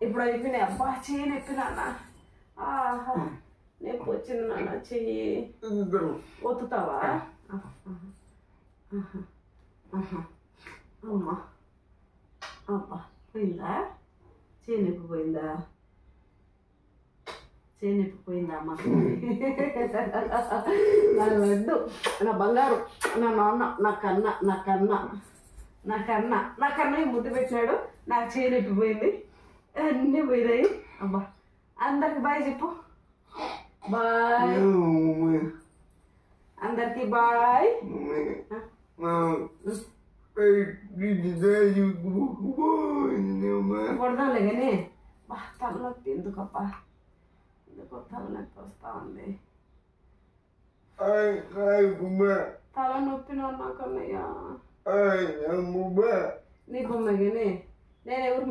ఇప్పుడు అయిపోయినాయి అబ్బా చెయ్యి నొప్పి నాన్న. ఆహా నొప్పి వచ్చింది నాన్న చెయ్యి. ఒత్తుతావా. అమ్మా అబ్బా పోయిందా? చెయ్యి నొప్పి పోయిందా? చెయ్యి నొప్పి పోయిందా అమ్మ? నా లడ్డు నా బంగారు నా నాన్న నా కన్న నా కన్న నా కన్న నా కన్న ముద్దు పెట్టినాడు నాకు చేయి అన్నీ పోయినాయి. అబ్బా. అందరికి బాయ్ చెప్పు. బాయ్. అందరికి బాయ్. కొడదాంలే కానీ బా తలనొప్పి ఎందుకప్పా ఎందుకో తలనొప్పి వస్తా ఉంది తలనొప్పి నాకన్నయ్యా. నీ బొమ్మ కానీ నేను ఎవరు